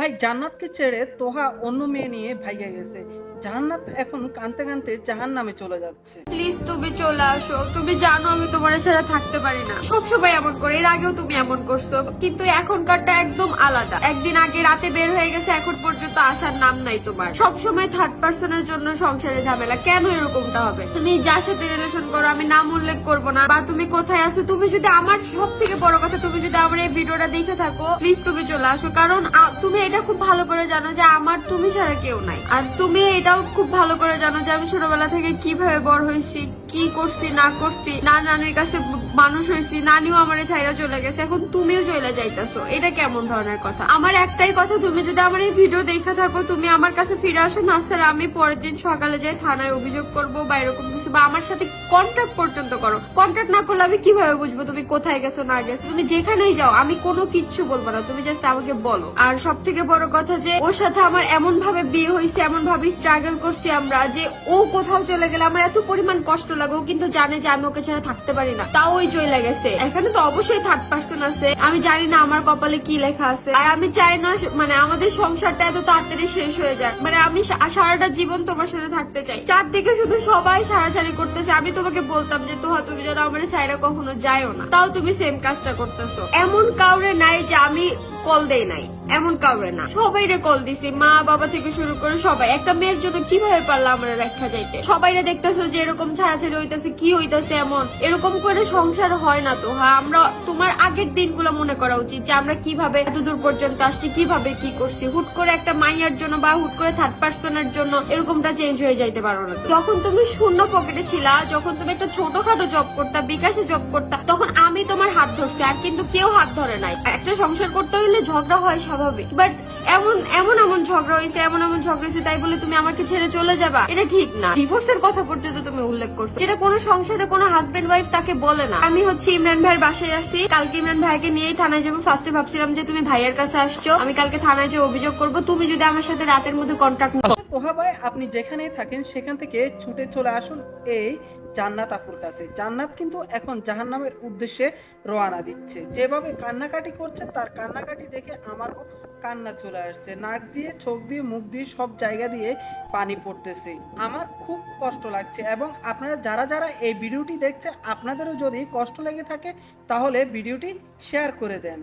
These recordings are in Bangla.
ভাই জান্নাতকে ছেড়ে তোহা অন্য মেয়ে নিয়ে ভাইয়া গেছে। জান্নাত এখন কানতে কানতে জাহান নামে চলে যাচ্ছে। প্লিজ তুমি চলে আসো। তুমি জানো আমি তোমার ছাড়া থাকতে পারি না। সবসময় এমন করে, এর আগেও তুমি এমন করছ। কিন্তু এখনকারটা একদম আলাদা। একদিন আগে রাতে বের হয়ে গেছে, এখন পর্যন্ত আসার নাম নাই তোমার। সবসময় থার্ড পার্সনের জন্য সংসারে ঝামেলা। কেন এরকমটা হবে? তুমি যার সাথে রিলেশন করো, আমি নাম উল্লেখ করব না। বা তুমি কোথায় আছো? তুমি যদি আমার সব থেকে বড় কথা, তুমি যদি আমার এই ভিডিওটা দেখে থাকো প্লিজ তুমি চলে আসো। কারণ তুমি এটা খুব ভালো করে জানো যে আমার, তুমি ছাড়া কেউ নাই। আর তুমি এটাও খুব ভালো করে জানো যে আমি ছোটবেলা থেকে কীভাবে বড় হয়েছি কি করছি, না করছি না নানির কাছে মানুষ হয়েছি, নানিও আমার ছাইরা চলে গেছে, এখন তুমিও চলে যাইতেছো। এটা কেমন ধরনের কথা? আমার একটাই কথা, তুমি যদি আমার এই ভিডিও দেখা থাকো, তুমি আমার কাছে ফিরে আসো, না স্যার, আমি পরের দিন সকালে যাই থানায় অভিযোগ করব বা এরকম কিছু, বা আমার সাথে কন্ট্যাক্ট পর্যন্ত করো। কন্ট্যাক্ট না করলে আমি কীভাবে বুঝব তুমি কোথায় গেছো, না গেছো? তুমি যেখানেই যাও, আমি কোনো কিচ্ছু বলব না, তুমি জাস্ট আমাকে বলো। আর সব থেকে বড় কথা যে, ওর সাথে আমার এমন ভাবে বিয়ে হয়েছে এমন ভাবে স্ট্রাগল করছি আমরা যে ও কোথাও চলে গেলে আমার এত পরিমাণ কষ্ট লাগে ও কিন্তু জানে যে আমি ওকে ছাড়া থাকতে পারি না। তাও ওই চলে গেছে। এখানে তো অবশ্যই থার্ড পার্সন আছে। আমি জানি না আমার কপালে কি লেখা আছে। আর আমি চাই না মানে আমাদের সংসারটা এত তাড়াতাড়ি শেষ হয়ে যায় মানে আমি সারাটা জীবন তোমার সাথে থাকতে চাই। চারদিকে শুধু সবাই সারাসারি করতেছে। আমি তোমাকে বলতাম যে, তোহা, তুমি যেন আমার ছাইরা কখনো যাইও না। তাও তুমি সেম কাজটা করতেছো। এমন কাউরে নাই যে আমি কল দেয় নাই, এমন কাউরে না। সবাই রে কল দিছি, মা বাবা থেকে শুরু করে সবাই। একটা মেয়ের জন্য কীভাবে পারলাম আমরা রেখা যাইতে? সবাই রে দেখতেছো যে এরকম ছাড়াছাড়ি হইতাছে, কি হইতাছে এমন? এরকম করে সংসার হয় না তো হ্যাঁ আমরা তোমার আগের দিনগুলো মনে করা উচিত যে আমরা কীভাবে এত দূর পর্যন্ত আসছি, কীভাবে কি করছি। হুট করে একটা মাইয়ার জন্য বা হুট করে থার্ড পার্সনের জন্য এরকমটা চেঞ্জ হয়ে যাইতে পারো না। যখন তুমি শূন্য পকেটে ছিলা, যখন তুমি একটা ছোটখাটো জব করতা, বিকাশে জব করতা, তখন আমি তোমার হাত ধরছি, আর কিন্তু কেউ হাত ধরে নাই। একটা সংসার করতে হইলে ঝগড়া হয় স্বাভাবিক বাট এমন এমন এমন ঝগড়া হয়েছে, এমন এমন ঝগড়া হয়েছে, তাই বলে তুমি আমাকে ছেড়ে চলে যাবা? এটা ঠিক না। ডিভোর্সের কথা পর্যন্ত তুমি উল্লেখ করছ। যেটা কোনো সংসারে কোনো হাজবেন্ড ওয়াইফ তাকে বলে না। আমি হচ্ছে ইমরান ভাইয়ের বাসায় আসছি। কালকে ইমরান ভাইকে নিয়েই থানায় যাব। ফার্স্টে ভাবছিলাম যে তুমি ভাইয়ের কাছে আসছো। আমি কালকে থানায় যে অভিযোগ করব, তুমি যদি আমার সাথে রাতের মধ্যে কন্ট্যাক্ট তোহা ভাই আপনি যেখানেই থাকেন, সেখান থেকে ছুটে চলে আসুন এই জান্নাত আপুর কাছে। জান্নাত কিন্তু এখন জাহান্নামের উদ্দেশ্যে রওনা দিচ্ছে। যেভাবে কান্নাকাটি করছে, তার কান্নাকাটি দেখে আমারও কান্না চলে আসছে। নাক দিয়ে, চোখ দিয়ে, মুখ দিয়ে সব জায়গা দিয়ে পানি পড়তেছে। আমার খুব কষ্ট লাগছে এবং আপনারা যারা যারা এই ভিডিওটি দেখছে আপনাদেরও যদি কষ্ট লেগে থাকে, তাহলে ভিডিওটি শেয়ার করে দেন।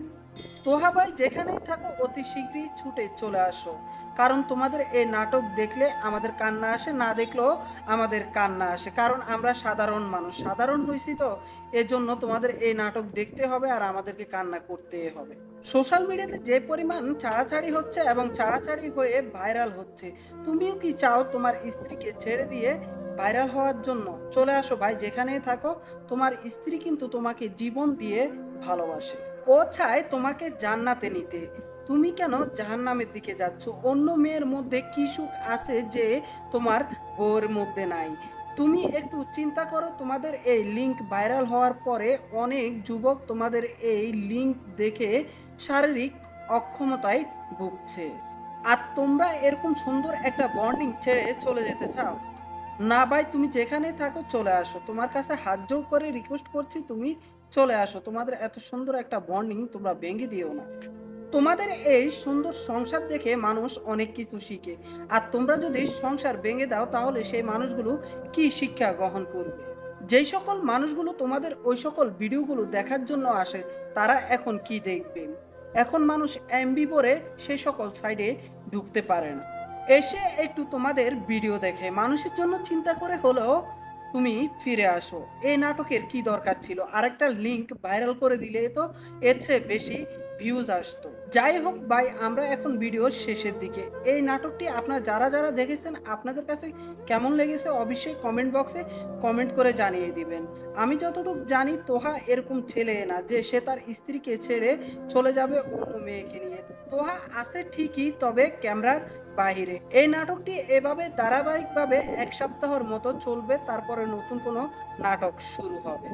তোহা ভাই যেখানেই থাকো, অতি শীঘ্রই ছুটে চলে আসো। কারণ তোমাদের এই নাটক দেখলে আমাদের কান্না আসে, না দেখলেও আমাদের কান্না আসে। কারণ আমরা সাধারণ মানুষ। সাধারণ হয়েছি তো, এজন্য তোমাদের এই নাটক দেখতে হবে আর আমাদেরকে কান্না করতে হবে। সোশ্যাল মিডিয়াতে যে পরিমাণ ছাড়াছাড়ি হচ্ছে এবং ছাড়াছাড়ি হয়ে ভাইরাল হচ্ছে, তুমিও কি চাও তোমার স্ত্রীকে ছেড়ে দিয়ে ভাইরাল হওয়ার জন্য? চলে আসো ভাই, যেখানেই থাকো, তোমার স্ত্রী কিন্তু তোমাকে জীবন দিয়ে ভালোবাসে। ও চায় তোমাকে জান্নাতে নিতে। তুমি কেন জাহান্নামের দিকে যাচ্ছ? অন্য মেয়ের মধ্যে কি সুখ আছে যে তোমার বউয়ের মধ্যে নাই? তুমি একটু চিন্তা করো, তোমাদের এই লিংক ভাইরাল হওয়ার পরে অনেক যুবক তোমাদের এই লিংক দেখে শারীরিক অক্ষমতায় ভুগছে। আর তোমরা এরকম সুন্দর একটা বন্ডিং ছেড়ে চলে যেতে চাও? না ভাই, তুমি যেখানে থাকো চলে আসো। তোমার কাছে হাত জোর করে রিকোয়েস্ট করছি, তুমি চলে আসো। তোমাদের এত সুন্দর একটা বন্ডিং তোমরা ভেঙে দিও না। তোমাদের এই সুন্দর সংসার দেখে মানুষ অনেক কিছু শিখে। আর তোমরা যদি সংসার ভেঙে দাও, তাহলে সেই মানুষগুলো কি শিক্ষা গ্রহণ করবে? যেই সকল মানুষগুলো তোমাদের ওই সকল ভিডিওগুলো দেখার জন্য আসে, তারা এখন কি দেখবে? এখন মানুষ এমবি পরে সেই সকল সাইডে ঢুকতে পারে না। এসে একটু তোমাদের ভিডিও দেখে। মানুষের জন্য চিন্তা করে হলেও তুমি ফিরে আসো। এই নাটকের কি দরকার ছিল? আরেকটা লিংক ভাইরাল করে দিলে তো এর চেয়ে বেশি ভিউজ আসতো। যাই হোক ভাই, আমরা এখন ভিডিওর শেষের দিকে। এই নাটকটি আপনারা যারা যারা দেখেছেন, আপনাদের কাছে কেমন লেগেছে অবশ্যই কমেন্ট বক্সে কমেন্ট করে জানিয়ে দিবেন। আমি যতটুকু জানি, তোহা এরকম ছেলে না যে সে তার স্ত্রীকে ছেড়ে চলে যাবে অন্য মেয়েকে নিয়ে। তোহা আছে ঠিকই, তবে ক্যামেরার বাহিরে। এই নাটকটি এভাবে ধারাবাহিকভাবে এক সপ্তাহের মতো চলবে, তারপরে নতুন কোনো নাটক শুরু হবে।